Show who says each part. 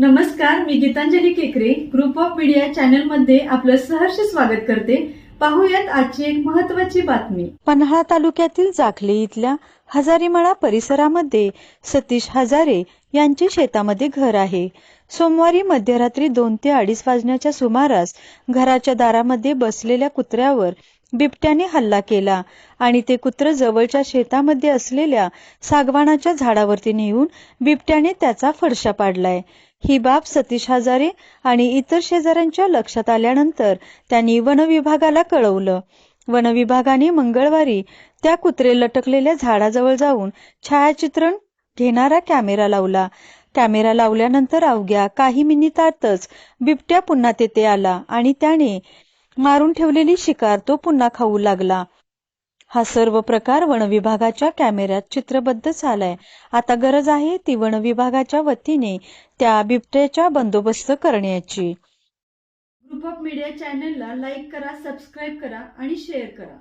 Speaker 1: नमस्कार मी गीतांजली केकरे. Group of media चॅनलमध्ये आपलं सहर्ष स्वागत करते. पाहूयात आजची एक महत्वाची बातमी.
Speaker 2: पन्हाळा तालुक्यातील जाखले इथल्या हजारीमळा परिसरामध्ये सतीश हजारे यांचे शेतामध्ये घर आहे. सोमवारी मध्यरात्री दोन ते अडीच वाजण्याच्या सुमारास घराच्या दारामध्ये बसलेल्या कुत्र्यावर बिबट्याने हल्ला केला आणि ते कुत्र जवळच्या शेतामध्ये असलेल्या सागवानाच्या झाडावरती नेऊन बिबट्याने त्याचा फडशा पाडलाय. ही बाब सतीश हजारे आणि इतर शेजाऱ्यांच्या लक्षात आल्यानंतर त्यांनी वन विभागाला कळवलं. वन विभागाने मंगळवारी त्या कुत्रे लटकलेल्या झाडाजवळ जाऊन छायाचित्रण घेणारा कॅमेरा लावला. कॅमेरा लावल्यानंतर अवघ्या काही मिनिटातच बिबट्या पुन्हा तेथे आला आणि त्याने मारून ठेवलेली शिकार तो पुन्हा खाऊ लागला. हा सर्व प्रकार वनविभागाच्या कॅमेऱ्यात चित्रबद्ध झालाय. आता गरज आहे ती वनविभागाच्या वतीने त्या बिबट्याच्या बंदोबस्त करण्याची.
Speaker 1: ग्रुप ऑफ मीडिया चॅनलला लाईक करा सबस्क्राईब करा आणि शेअर करा.